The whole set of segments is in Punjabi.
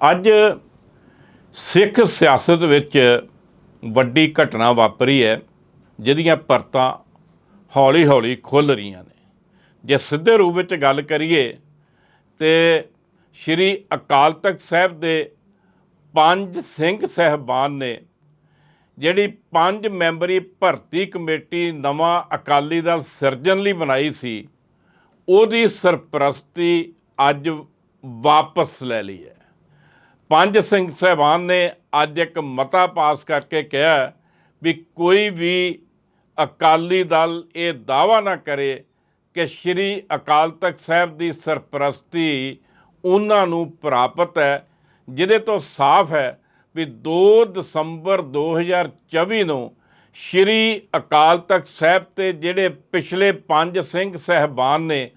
ਅੱਜ ਸਿੱਖ ਸਿਆਸਤ ਵਿੱਚ ਵੱਡੀ ਘਟਨਾ ਵਾਪਰੀ ਹੈ, ਜਿਹਦੀਆਂ ਪਰਤਾਂ ਹੌਲੀ-ਹੌਲੀ ਖੁੱਲ ਰਹੀਆਂ ਨੇ। ਜੇ ਸਿੱਧੇ ਰੂਪ ਵਿੱਚ ਗੱਲ ਕਰੀਏ ਤੇ ਸ਼੍ਰੀ ਅਕਾਲ ਤਖਤ ਸਾਹਿਬ ਦੇ ਪੰਜ ਸਿੰਘ ਸਹਿਬਾਨ ਨੇ, ਜਿਹੜੀ ਪੰਜ ਮੈਂਬਰੀ ਭਰਤੀ ਕਮੇਟੀ ਨਵਾਂ ਅਕਾਲੀ ਦਲ ਸਿਰਜਣ ਲਈ ਬਣਾਈ ਸੀ, ਉਹਦੀ ਸਰਪ੍ਰਸਤੀ ਅੱਜ ਵਾਪਸ ਲੈ ਲਈ ਹੈ। ਪੰਜ ਸਿੰਘ ਸਹਿਬਾਨ ਨੇ ਅੱਜ ਇੱਕ ਮਤਾ ਪਾਸ ਕਰਕੇ ਕਿਹਾ ਵੀ ਕੋਈ ਵੀ ਅਕਾਲੀ ਦਲ ਇਹ ਦਾਵਾ ਨਾ ਕਰੇ ਕਿ ਸ਼੍ਰੀ ਅਕਾਲ ਤਖਤ ਸਾਹਿਬ ਦੀ ਸਰਪ੍ਰਸਤੀ ਉਹਨਾਂ ਨੂੰ ਪ੍ਰਾਪਤ ਹੈ, ਜਿਹਦੇ ਤੋਂ ਸਾਫ਼ ਹੈ ਵੀ 2 ਦਸੰਬਰ 2024 ਨੂੰ ਸ਼੍ਰੀ ਅਕਾਲ ਤਖਤ ਸਾਹਿਬ ਤੇ ਜਿਹੜੇ ਪਿਛਲੇ ਪੰਜ ਸਿੰਘ ਸਹਿਬਾਨ ਨੇ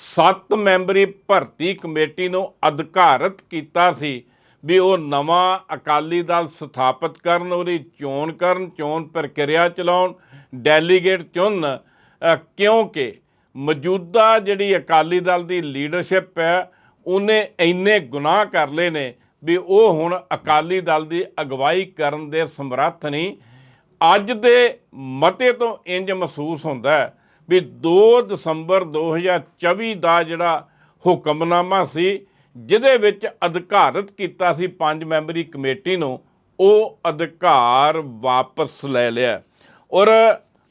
ਸੱਤ ਮੈਂਬਰੀ ਭਰਤੀ ਕਮੇਟੀ ਨੂੰ ਅਧਿਕਾਰਤ ਕੀਤਾ ਸੀ ਵੀ ਉਹ ਨਵਾਂ ਅਕਾਲੀ ਦਲ ਸਥਾਪਿਤ ਕਰਨ, ਉਹਦੀ ਚੋਣ ਕਰਨ, ਚੋਣ ਪ੍ਰਕਿਰਿਆ ਚਲਾਉਣ, ਡੈਲੀਗੇਟ ਚੁਣ ਕਿਉਂਕਿ ਮੌਜੂਦਾ ਜਿਹੜੀ ਅਕਾਲੀ ਦਲ ਦੀ ਲੀਡਰਸ਼ਿਪ ਹੈ, ਉਹਨੇ ਇੰਨੇ ਗੁਨਾਹ ਕਰ ਲਏ ਨੇ ਵੀ ਉਹ ਹੁਣ ਅਕਾਲੀ ਦਲ ਦੀ ਅਗਵਾਈ ਕਰਨ ਦੇ ਸਮਰੱਥ ਨਹੀਂ। ਅੱਜ ਦੇ ਮਤੇ ਤੋਂ ਇੰਜ ਮਹਿਸੂਸ ਹੁੰਦਾ ਵੀ 2 ਦਸੰਬਰ 2024 ਦਾ ਜਿਹੜਾ ਹੁਕਮਨਾਮਾ ਸੀ ਜਿਹਦੇ ਵਿੱਚ ਅਧਿਕਾਰਤ ਕੀਤਾ ਸੀ ਪੰਜ ਮੈਂਬਰੀ ਕਮੇਟੀ ਨੂੰ, ਉਹ ਅਧਿਕਾਰ ਵਾਪਸ ਲੈ ਲਿਆ। ਔਰ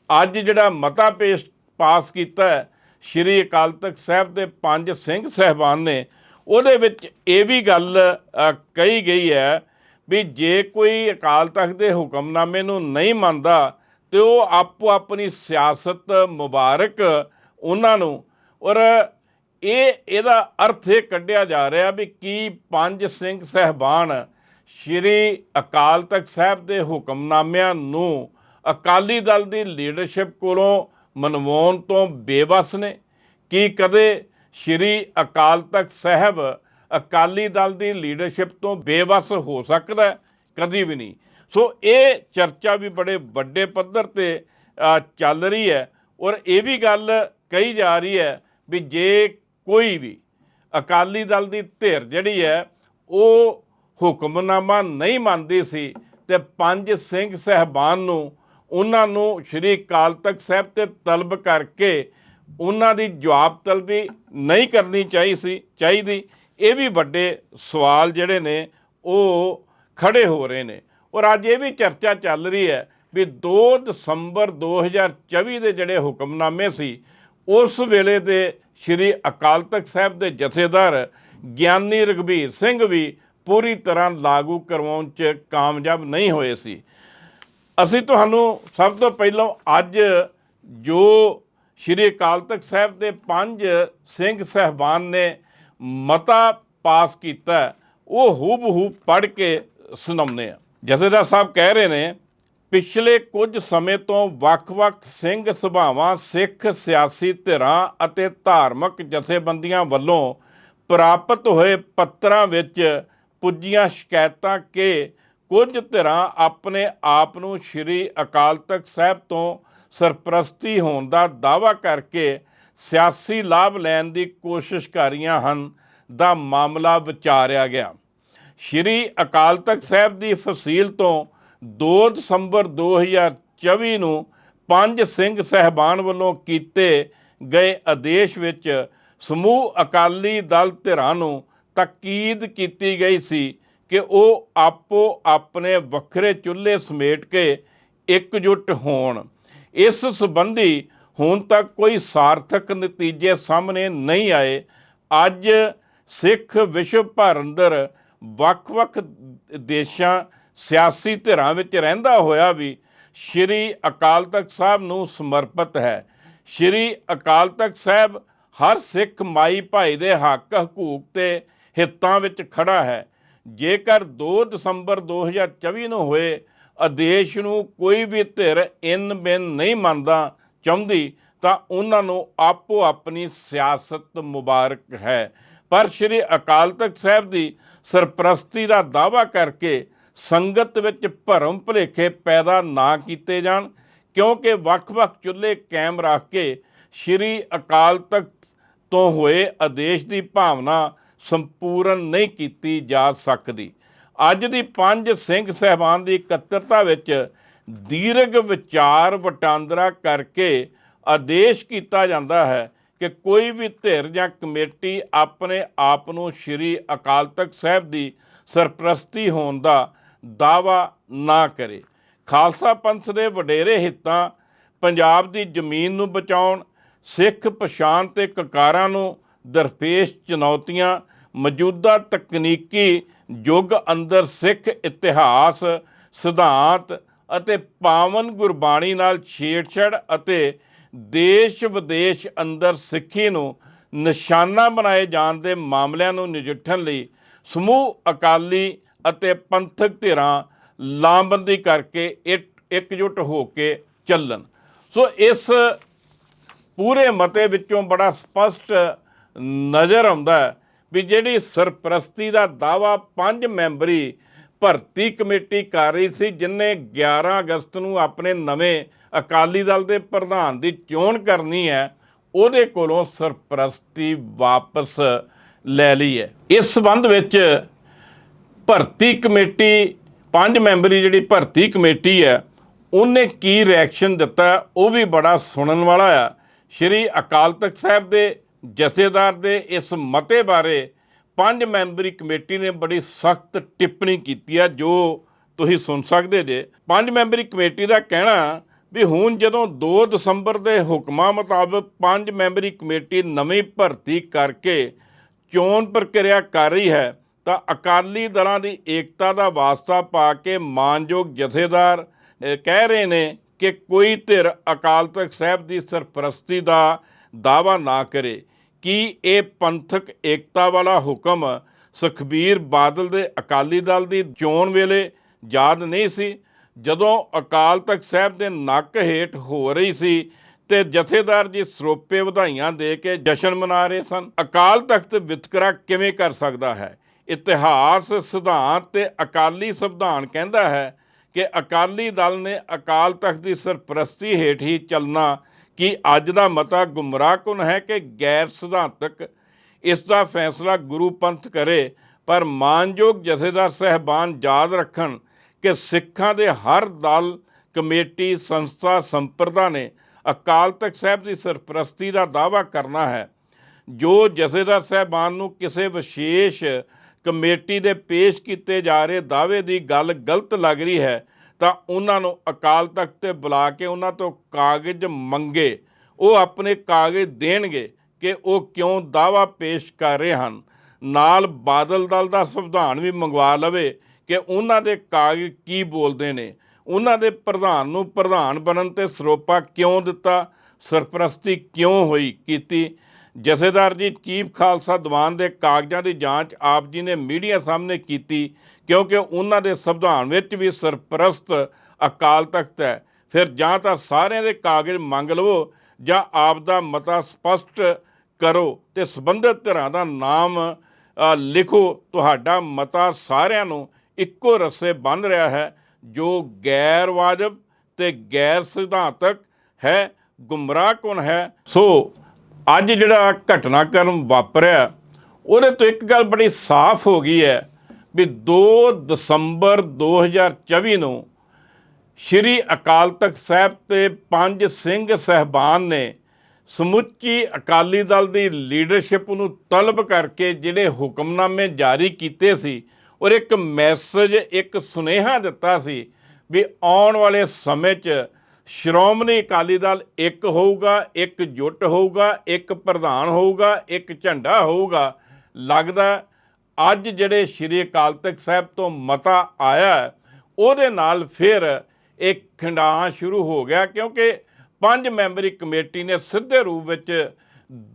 ਅੱਜ ਜਿਹੜਾ ਮਤਾ ਪੇਸ਼ ਪਾਸ ਕੀਤਾ ਸ਼੍ਰੀ ਅਕਾਲ ਤਖਤ ਸਾਹਿਬ ਦੇ ਪੰਜ ਸਿੰਘ ਸਹਿਬਾਨ ਨੇ, ਉਹਦੇ ਵਿੱਚ ਇਹ ਵੀ ਗੱਲ ਕਹੀ ਗਈ ਹੈ ਵੀ ਜੇ ਕੋਈ ਅਕਾਲ ਤਖਤ ਦੇ ਹੁਕਮਨਾਮੇ ਨੂੰ ਨਹੀਂ ਮੰਨਦਾ, ਤੇ ਉਹ ਆਪੋ ਆਪਣੀ ਸਿਆਸਤ ਮੁਬਾਰਕ ਉਹਨਾਂ ਨੂੰ। ਔਰ ਇਹ, ਇਹਦਾ ਅਰਥ ਇਹ ਕੱਢਿਆ ਜਾ ਰਿਹਾ ਵੀ ਕੀ ਪੰਜ ਸਿੰਘ ਸਹਿਬਾਨ ਸ਼੍ਰੀ ਅਕਾਲ ਤਖਤ ਸਾਹਿਬ ਦੇ ਹੁਕਮਨਾਮਿਆਂ ਨੂੰ ਅਕਾਲੀ ਦਲ ਦੀ ਲੀਡਰਸ਼ਿਪ ਕੋਲੋਂ ਮਨਵਾਉਣ ਤੋਂ ਬੇਵਸ ਨੇ ਕੀ ਕਦੇ ਸ਼੍ਰੀ ਅਕਾਲ ਤਖਤ ਸਾਹਿਬ ਅਕਾਲੀ ਦਲ ਦੀ ਲੀਡਰਸ਼ਿਪ ਤੋਂ ਬੇਵਸ ਹੋ ਸਕਦਾ ਹੈ? ਕਦੀ ਵੀ ਨਹੀਂ ਸੋ ਇਹ ਚਰਚਾ ਵੀ ਬੜੇ ਵੱਡੇ ਪੱਧਰ ਤੇ ਚੱਲ ਰਹੀ ਹੈ ਔਰ ਇਹ ਵੀ ਗੱਲ ਕਹੀ ਜਾ ਰਹੀ ਹੈ ਵੀ ਜੇ ਕੋਈ ਵੀ ਅਕਾਲੀ ਦਲ ਦੀ ਧਿਰ ਜਿਹੜੀ ਹੈ, ਉਹ ਹੁਕਮਨਾਮਾ ਨਹੀਂ ਮੰਨਦੀ ਸੀ ਤੇ ਪੰਜ ਸਿੰਘ ਸਹਿਬਾਨ ਨੂੰ, ਉਹਨਾਂ ਨੂੰ ਸ਼੍ਰੀ ਅਕਾਲ ਤਖਤ ਸਾਹਿਬ ਤੇ ਤਲਬ ਕਰਕੇ ਉਹਨਾਂ ਦੀ ਜਵਾਬ ਤਲਬੀ ਨਹੀਂ ਕਰਨੀ ਚਾਹੀ ਸੀ, ਚਾਹੀਦੀ। ਇਹ ਵੀ ਵੱਡੇ ਸਵਾਲ ਜਿਹੜੇ ਨੇ, ਉਹ ਖੜੇ ਹੋ ਰਹੇ ਨੇ। ਔਰ ਅੱਜ ਇਹ ਵੀ ਚਰਚਾ ਚੱਲ ਰਹੀ ਹੈ ਵੀ 2 ਦਸੰਬਰ 2024 ਦੇ ਜਿਹੜੇ ਹੁਕਮਨਾਮੇ ਸੀ, ਉਸ ਵੇਲੇ ਦੇ ਸ਼੍ਰੀ ਅਕਾਲ ਤਖਤ ਸਾਹਿਬ ਦੇ ਜਥੇਦਾਰ ਗਿਆਨੀ ਰਗਵੀਰ ਸਿੰਘ ਵੀ ਪੂਰੀ ਤਰ੍ਹਾਂ ਲਾਗੂ ਕਰਵਾਉਣ 'ਚ ਕਾਮਯਾਬ ਨਹੀਂ ਹੋਏ ਸੀ। ਅਸੀਂ ਤੁਹਾਨੂੰ ਸਭ ਤੋਂ ਪਹਿਲਾਂ ਅੱਜ ਜੋ ਸ਼੍ਰੀ ਅਕਾਲ ਤਖਤ ਸਾਹਿਬ ਦੇ ਪੰਜ ਸਿੰਘ ਸਹਿਬਾਨ ਨੇ ਮਤਾ ਪਾਸ ਕੀਤਾ, ਉਹ ਹੂਬ-ਹੂਬ ਪੜ੍ਹ ਕੇ ਸੁਣਾਉਂਦੇ ਆ। ਜਥੇਦਾਰ ਸਾਹਿਬ ਕਹਿ ਰਹੇ ਨੇ ਪਿਛਲੇ ਕੁਝ ਸਮੇਂ ਤੋਂ ਵੱਖ-ਵੱਖ ਸਿੰਘ ਸਭਾਵਾਂ, ਸਿੱਖ, ਸਿਆਸੀ ਧਿਰਾਂ ਅਤੇ ਧਾਰਮਿਕ ਜਥੇਬੰਦੀਆਂ ਵੱਲੋਂ ਪ੍ਰਾਪਤ ਹੋਏ ਪੱਤਰਾਂ ਵਿੱਚ ਪੁੱਜੀਆਂ ਸ਼ਿਕਾਇਤਾਂ ਕਿ ਕੁਝ ਧਿਰਾਂ ਆਪਣੇ ਆਪ ਨੂੰ ਸ਼੍ਰੀ ਅਕਾਲ ਤਖਤ ਸਾਹਿਬ ਤੋਂ ਸਰਪ੍ਰਸਤੀ ਹੋਣ ਦਾ ਦਾਅਵਾ ਕਰਕੇ ਸਿਆਸੀ ਲਾਭ ਲੈਣ ਦੀ ਕੋਸ਼ਿਸ਼ ਕਰ ਰਹੀਆਂ ਹਨ ਦਾ ਮਾਮਲਾ ਵਿਚਾਰਿਆ ਗਿਆ। ਸ਼੍ਰੀ ਅਕਾਲ ਤਖਤ ਸਾਹਿਬ ਦੀ ਫਸੀਲ ਤੋਂ 2 ਦਸੰਬਰ 2024 ਨੂੰ ਪੰਜ ਸਿੰਘ ਸਹਿਬਾਨ ਵੱਲੋਂ ਕੀਤੇ ਗਏ ਆਦੇਸ਼ ਵਿੱਚ ਸਮੂਹ ਅਕਾਲੀ ਦਲ ਧਿਰਾਂ ਨੂੰ ਤਾਕੀਦ ਕੀਤੀ ਗਈ ਸੀ ਕਿ ਉਹ ਆਪੋ ਆਪਣੇ ਵੱਖਰੇ ਚੁੱਲ੍ਹੇ ਸਮੇਟ ਕੇ ਇਕਜੁੱਟ ਹੋਣ। ਇਸ ਸੰਬੰਧੀ ਹੁਣ ਤੱਕ ਕੋਈ ਸਾਰਥਕ ਨਤੀਜੇ ਸਾਹਮਣੇ ਨਹੀਂ ਆਏ। ਅੱਜ ਸਿੱਖ ਵਿਸ਼ਵ ਭਰ ਅੰਦਰ ਵੱਖ-ਵੱਖ ਦੇਸ਼ਾਂ ਸਿਆਸੀ ਧਿਰਾਂ ਵਿੱਚ ਰਹਿੰਦਾ ਹੋਇਆ ਵੀ ਸ਼੍ਰੀ ਅਕਾਲ ਤਖਤ ਸਾਹਿਬ ਨੂੰ ਸਮਰਪਿਤ ਹੈ। ਸ਼੍ਰੀ ਅਕਾਲ ਤਖਤ ਸਾਹਿਬ ਹਰ ਸਿੱਖ ਮਾਈ ਭਾਈ ਦੇ ਹੱਕ ਹਕੂਕ ਤੇ ਹਿੱਤਾਂ ਵਿੱਚ ਖੜਾ ਹੈ। ਜੇਕਰ 2 ਦਸੰਬਰ 2024 ਨੂੰ ਹੋਏ, ਆਦੇਸ਼ ਨੂੰ ਕੋਈ ਵੀ ਧਿਰ ਇਨ ਬਿਨ ਨਹੀਂ ਮੰਨਦਾ ਚਾਹੁੰਦੀ, ਤਾਂ ਉਹਨਾਂ ਨੂੰ ਆਪੋ ਆਪਣੀ ਸਿਆਸਤ ਮੁਬਾਰਕ ਹੈ। ਪਰ ਸ਼੍ਰੀ ਅਕਾਲ ਤਖਤ ਸਾਹਿਬ ਦੀ ਸਰਪ੍ਰਸਤੀ ਦਾ ਦਾਅਵਾ ਕਰਕੇ ਸੰਗਤ ਵਿੱਚ ਭਰਮ ਭੁਲੇਖੇ ਪੈਦਾ ਨਾ ਕੀਤੇ ਜਾਣ, ਕਿਉਂਕਿ ਵੱਖ-ਵੱਖ ਚੁੱਲ੍ਹੇ ਕਾਇਮ ਰੱਖ ਕੇ ਸ਼੍ਰੀ ਅਕਾਲ ਤਖਤ ਤੋਂ ਹੋਏ ਆਦੇਸ਼ ਦੀ ਭਾਵਨਾ ਸੰਪੂਰਨ ਨਹੀਂ ਕੀਤੀ ਜਾ ਸਕਦੀ। ਅੱਜ ਦੀ ਪੰਜ ਸਿੰਘ ਸਹਿਬਾਨ ਦੀ ਇਕੱਤਰਤਾ ਵਿੱਚ ਦੀਰਘ ਵਿਚਾਰ ਵਟਾਂਦਰਾ ਕਰਕੇ ਆਦੇਸ਼ ਕੀਤਾ ਜਾਂਦਾ ਹੈ ਕਿ ਕੋਈ ਵੀ ਧਿਰ ਜਾਂ ਕਮੇਟੀ ਆਪਣੇ ਆਪ ਨੂੰ ਸ੍ਰੀ ਅਕਾਲ ਤਖਤ ਸਾਹਿਬ ਦੀ ਸਰਪ੍ਰਸਤੀ ਹੋਣ ਦਾ ਦਾਵਾ ਨਾ ਕਰੇ। ਖਾਲਸਾ ਪੰਥ ਦੇ ਵਡੇਰੇ ਹਿੱਤਾਂ, ਪੰਜਾਬ ਦੀ ਜ਼ਮੀਨ ਨੂੰ ਬਚਾਉਣ, ਸਿੱਖ ਪਛਾਣ ਤੇ ਕਕਾਰਾਂ ਨੂੰ ਦਰਪੇਸ਼ ਚੁਣੌਤੀਆਂ, ਮੌਜੂਦਾ ਤਕਨੀਕੀ ਯੁੱਗ ਅੰਦਰ ਸਿੱਖ ਇਤਿਹਾਸ, ਸਿਧਾਂਤ ਅਤੇ ਪਾਵਨ ਗੁਰਬਾਣੀ ਨਾਲ ਛੇੜਛਾੜ ਅਤੇ ਦੇਸ਼ ਵਿਦੇਸ਼ ਅੰਦਰ ਸਿੱਖੀ ਨੂੰ ਨਿਸ਼ਾਨਾ ਬਣਾਏ ਜਾਣ ਦੇ ਮਾਮਲਿਆਂ ਨੂੰ ਨਜਿੱਠਣ ਲਈ ਸਮੂਹ ਅਕਾਲੀ ਅਤੇ ਪੰਥਕ ਧਿਰਾਂ ਲਾਮਬੰਦੀ ਕਰਕੇ ਇੱਕ- ਇਕਜੁੱਟ ਹੋ ਕੇ ਚੱਲਣ। ਸੋ ਇਸ ਪੂਰੇ ਮਤੇ ਵਿੱਚੋਂ ਬੜਾ ਸਪਸ਼ਟ ਨਜ਼ਰ ਆਉਂਦਾ ਵੀ ਜਿਹੜੀ ਸਰਪ੍ਰਸਤੀ ਦਾ ਦਾਵਾ ਪੰਜ ਮੈਂਬਰੀ ਭਰਤੀ ਕਮੇਟੀ ਕਰ ਰਹੀ ਸੀ, ਜਿਨੇ 11 ਅਗਸਤ ਨੂੰ ਆਪਣੇ ਨਵੇਂ ਅਕਾਲੀ ਦਲ ਦੇ ਪ੍ਰਧਾਨ ਦੀ ਚੋਣ ਕਰਨੀ ਹੈ, ਉਹਦੇ ਕੋਲੋਂ ਸਰਪ੍ਰਸਤੀ ਵਾਪਸ ਲੈ ਲਈ ਹੈ। ਇਸ ਸੰਬੰਧ ਵਿੱਚ ਭਰਤੀ ਕਮੇਟੀ, ਪੰਜ ਮੈਂਬਰੀ ਜਿਹੜੀ ਭਰਤੀ ਕਮੇਟੀ ਹੈ, ਉਹਨੇ ਕੀ ਰਿਐਕਸ਼ਨ ਦਿੱਤਾ? ਉਹ ਵੀ ਬੜਾ ਸੁਣਨ ਵਾਲਾ ਆ। ਸ਼੍ਰੀ ਅਕਾਲ ਤਖਤ ਸਾਹਿਬ ਦੇ ਜਥੇਦਾਰ ਦੇ ਇਸ ਮਤੇ ਬਾਰੇ ਪੰਜ ਮੈਂਬਰੀ ਕਮੇਟੀ ਨੇ ਬੜੀ ਸਖਤ ਟਿੱਪਣੀ ਕੀਤੀ ਆ, ਜੋ ਤੁਸੀਂ ਸੁਣ ਸਕਦੇ ਜੇ। ਪੰਜ ਮੈਂਬਰੀ ਕਮੇਟੀ ਦਾ ਕਹਿਣਾ ਵੀ ਹੁਣ ਜਦੋਂ 2 ਦਸੰਬਰ ਦੇ ਹੁਕਮਾਂ ਮੁਤਾਬਕ ਪੰਜ ਮੈਂਬਰੀ ਕਮੇਟੀ ਨਵੀਂ ਭਰਤੀ ਕਰਕੇ ਚੋਣ ਪ੍ਰਕਿਰਿਆ ਕਰ ਰਹੀ ਹੈ ਤਾਂ ਅਕਾਲੀ ਦਲਾਂ ਦੀ ਏਕਤਾ ਦਾ ਵਾਸਤਾ ਪਾ ਕੇ ਮਾਨਯੋਗ ਜਥੇਦਾਰ ਕਹਿ ਰਹੇ ਨੇ ਕਿ ਕੋਈ ਧਿਰ ਅਕਾਲ ਤਖਤ ਸਾਹਿਬ ਦੀ ਸਰਪ੍ਰਸਤੀ ਦਾ ਦਾਵਾ ਨਾ ਕਰੇ। ਕੀ ਇਹ ਪੰਥਕ ਏਕਤਾ ਵਾਲਾ ਹੁਕਮ ਸੁਖਬੀਰ ਬਾਦਲ ਦੇ ਅਕਾਲੀ ਦਲ ਦੀ ਚੋਣ ਵੇਲੇ ਯਾਦ ਨਹੀਂ ਸੀ? ਜਦੋਂ ਅਕਾਲ ਤਖਤ ਸਾਹਿਬ ਦੇ ਨੱਕ ਹੇਠ ਹੋ ਰਹੀ ਸੀ ਤੇ ਜਥੇਦਾਰ ਜੀ ਸਰੋਪੇ ਵਧਾਈਆਂ ਦੇ ਕੇ ਜਸ਼ਨ ਮਨਾ ਰਹੇ ਸਨ, ਅਕਾਲ ਤਖਤ ਵਿਤਕਰਾ ਕਿਵੇਂ ਕਰ ਸਕਦਾ ਹੈ? ਇਤਿਹਾਸ, ਸਿਧਾਂਤ ਤੇ ਅਕਾਲੀ ਸੰਵਿਧਾਨ ਕਹਿੰਦਾ ਹੈ ਕਿ ਅਕਾਲੀ ਦਲ ਨੇ ਅਕਾਲ ਤਖਤ ਦੀ ਸਰਪ੍ਰਸਤੀ ਹੇਠ ਹੀ ਚੱਲਣਾ ਕਿ ਅੱਜ ਦਾ ਮਤਾ ਗੁੰਮਰਾਹਕੁਨ ਹੈ ਕਿ ਗੈਰ ਸਿਧਾਂਤਕ? ਇਸ ਦਾ ਫੈਸਲਾ ਗੁਰੂ ਪੰਥ ਕਰੇ, ਪਰ ਮਾਨਯੋਗ ਜਥੇਦਾਰ ਸਹਿਬਾਨ ਯਾਦ ਰੱਖਣ ਕਿ ਸਿੱਖਾਂ ਦੇ ਹਰ ਦਲ, ਕਮੇਟੀ, ਸੰਸਥਾ, ਸੰਪਰਦਾ ਨੇ ਅਕਾਲ ਤਖਤ ਸਾਹਿਬ ਦੀ ਸਰਪ੍ਰਸਤੀ ਦਾ ਦਾਅਵਾ ਕਰਨਾ ਹੈ। ਜੋ ਜਥੇਦਾਰ ਸਾਹਿਬਾਨ ਨੂੰ ਕਿਸੇ ਵਿਸ਼ੇਸ਼ ਕਮੇਟੀ ਦੇ ਪੇਸ਼ ਕੀਤੇ ਜਾ ਰਹੇ ਦਾਅਵੇ ਦੀ ਗੱਲ ਗਲਤ ਲੱਗ ਰਹੀ ਹੈ, ਤਾਂ ਉਹਨਾਂ ਨੂੰ ਅਕਾਲ ਤਖਤ ਤੇ ਬੁਲਾ ਕੇ ਉਹਨਾਂ ਤੋਂ ਕਾਗਜ਼ ਮੰਗੇ। ਉਹ ਆਪਣੇ ਕਾਗਜ਼ ਦੇਣਗੇ ਕਿ ਉਹ ਕਿਉਂ ਦਾਅਵਾ ਪੇਸ਼ ਕਰ ਰਹੇ ਹਨ। ਨਾਲ ਬਾਦਲ ਦਲ ਦਾ ਸੰਵਿਧਾਨ ਵੀ ਮੰਗਵਾ ਲਵੇ ਕਿ ਉਹਨਾਂ ਦੇ ਕਾਗਜ਼ ਕੀ ਬੋਲਦੇ ਨੇ। ਉਹਨਾਂ ਦੇ ਪ੍ਰਧਾਨ ਨੂੰ ਪ੍ਰਧਾਨ ਬਣਨ ਤੇ ਸਰੋਪਾ ਕਿਉਂ ਦਿੱਤਾ? ਸਰਪ੍ਰਸਤੀ ਕਿਉਂ ਹੋਈ ਕੀਤੀ? ਜਥੇਦਾਰ ਜੀ, ਚੀਫ ਖਾਲਸਾ ਦੀਵਾਨ ਦੇ ਕਾਗਜ਼ਾਂ ਦੀ ਜਾਂਚ ਆਪ ਜੀ ਨੇ ਮੀਡੀਆ ਸਾਹਮਣੇ ਕੀਤੀ, ਕਿਉਂਕਿ ਉਹਨਾਂ ਦੇ ਸੰਵਿਧਾਨ ਵਿੱਚ ਵੀ ਸਰਪ੍ਰਸਤ ਅਕਾਲ ਤਖਤ ਹੈ। ਫਿਰ ਜਾਂ ਤਾਂ ਸਾਰਿਆਂ ਦੇ ਕਾਗਜ਼ ਮੰਗ ਲਵੋ ਜਾਂ ਆਪ ਦਾ ਮਤਾ ਸਪਸ਼ਟ ਕਰੋ ਤੇ ਸੰਬੰਧਿਤ ਧਿਰਾਂ ਦਾ ਨਾਮ ਲਿਖੋ। ਤੁਹਾਡਾ ਮਤਾ ਸਾਰਿਆਂ ਨੂੰ ਇੱਕੋ ਰਸੇ ਬੰਨ ਰਿਹਾ ਹੈ, ਜੋ ਗੈਰ ਵਾਜਬ ਤੇ ਗੈਰ ਸਿਧਾਂਤਕ ਹੈ ਗੁੰਮਰਾਹਕੁਨ ਹੈ? ਸੋ ਅੱਜ ਜਿਹੜਾ ਘਟਨਾਕ੍ਰਮ ਵਾਪਰਿਆ, ਉਹਦੇ ਤੋਂ ਇੱਕ ਗੱਲ ਬੜੀ ਸਾਫ਼ ਹੋ ਗਈ ਹੈ ਵੀ 2 ਦਸੰਬਰ 2024 ਨੂੰ ਸ਼੍ਰੀ ਅਕਾਲ ਤਖਤ ਸਾਹਿਬ ਤੇ ਪੰਜ ਸਿੰਘ ਸਹਿਬਾਨ ਨੇ ਸਮੁੱਚੀ ਅਕਾਲੀ ਦਲ ਦੀ ਲੀਡਰਸ਼ਿਪ ਨੂੰ ਤਲਬ ਕਰਕੇ ਜਿਹੜੇ ਹੁਕਮਨਾਮੇ ਜਾਰੀ ਕੀਤੇ ਸੀ, ਔਰ ਇੱਕ ਮੈਸੇਜ, ਇੱਕ ਸੁਨੇਹਾ ਦਿੱਤਾ ਸੀ ਵੀ ਆਉਣ ਵਾਲੇ ਸਮੇਂ 'ਚ ਸ਼੍ਰੋਮਣੀ ਅਕਾਲੀ ਦਲ ਇੱਕ ਹੋਊਗਾ, ਇੱਕ ਜੁੱਟ ਹੋਊਗਾ, ਇੱਕ ਪ੍ਰਧਾਨ ਹੋਊਗਾ, ਇੱਕ ਝੰਡਾ ਹੋਊਗਾ। ਲੱਗਦਾ ਅੱਜ ਜਿਹੜੇ ਸ਼੍ਰੀ ਅਕਾਲ ਤਖਤ ਸਾਹਿਬ ਤੋਂ ਮਤਾ ਆਇਆ, ਉਹਦੇ ਨਾਲ ਫਿਰ ਇੱਕ ਖਿੰਡਾਂ ਸ਼ੁਰੂ ਹੋ ਗਿਆ, ਕਿਉਂਕਿ ਪੰਜ ਮੈਂਬਰੀ ਕਮੇਟੀ ਨੇ ਸਿੱਧੇ ਰੂਪ ਵਿੱਚ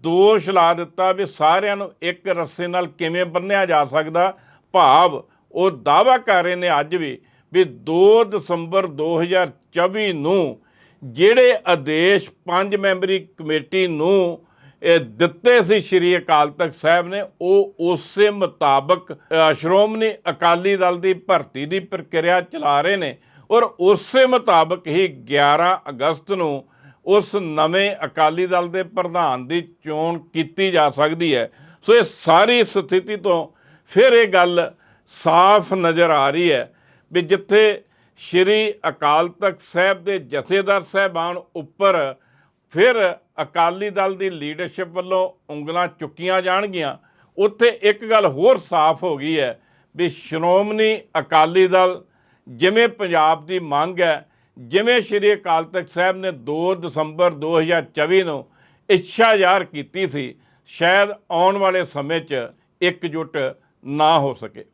ਦੋਸ਼ ਲਾ ਦਿੱਤਾ ਵੀ ਸਾਰਿਆਂ ਨੂੰ ਇੱਕ ਰੱਸੇ ਨਾਲ ਕਿਵੇਂ ਬੰਨਿਆ ਜਾ ਸਕਦਾ। ਭਾਵ ਉਹ ਦਾਵਾ ਕਰ ਰਹੇ ਨੇ ਅੱਜ ਵੀ ਵੀ 2 ਦਸੰਬਰ 2024 ਨੂੰ ਜਿਹੜੇ ਆਦੇਸ਼ ਪੰਜ ਮੈਂਬਰੀ ਕਮੇਟੀ ਨੂੰ, ਇਹ ਦਿੱਤੇ ਸੀ ਸ਼੍ਰੀ ਅਕਾਲ ਤਖਤ ਸਾਹਿਬ ਨੇ, ਉਹ ਉਸੇ ਮੁਤਾਬਕ ਸ਼੍ਰੋਮਣੀ ਅਕਾਲੀ ਦਲ ਦੀ ਭਰਤੀ ਦੀ ਪ੍ਰਕਿਰਿਆ ਚਲਾ ਰਹੇ ਨੇ ਔਰ ਉਸੇ ਮੁਤਾਬਕ ਹੀ 11 ਅਗਸਤ ਨੂੰ ਉਸ ਨਵੇਂ ਅਕਾਲੀ ਦਲ ਦੇ ਪ੍ਰਧਾਨ ਦੀ ਚੋਣ ਕੀਤੀ ਜਾ ਸਕਦੀ ਹੈ। ਸੋ ਇਹ ਸਾਰੀ ਸਥਿਤੀ ਤੋਂ ਫਿਰ ਇਹ ਗੱਲ ਸਾਫ਼ ਨਜ਼ਰ ਆ ਰਹੀ ਹੈ ਵੀ ਜਿੱਥੇ ਸ਼੍ਰੀ ਅਕਾਲ ਤਖਤ ਸਾਹਿਬ ਦੇ ਜਥੇਦਾਰ ਸਾਹਿਬਾਨ ਉੱਪਰ ਫਿਰ ਅਕਾਲੀ ਦਲ ਦੀ ਲੀਡਰਸ਼ਿਪ ਵੱਲੋਂ ਉਂਗਲਾਂ ਚੁੱਕੀਆਂ ਜਾਣਗੀਆਂ, ਉੱਥੇ ਇੱਕ ਗੱਲ ਹੋਰ ਸਾਫ਼ ਹੋ ਗਈ ਹੈ ਵੀ ਸ਼੍ਰੋਮਣੀ ਅਕਾਲੀ ਦਲ ਜਿਵੇਂ ਪੰਜਾਬ ਦੀ ਮੰਗ ਹੈ, ਜਿਵੇਂ ਸ਼੍ਰੀ ਅਕਾਲ ਤਖਤ ਸਾਹਿਬ ਨੇ 2 ਦਸੰਬਰ 2024 ਨੂੰ ਇੱਛਾ ਜ਼ਾਹਰ ਕੀਤੀ ਸੀ, ਸ਼ਾਇਦ ਆਉਣ ਵਾਲੇ ਸਮੇਂ 'ਚ ਇਕਜੁੱਟ ਨਾ ਹੋ ਸਕੇ।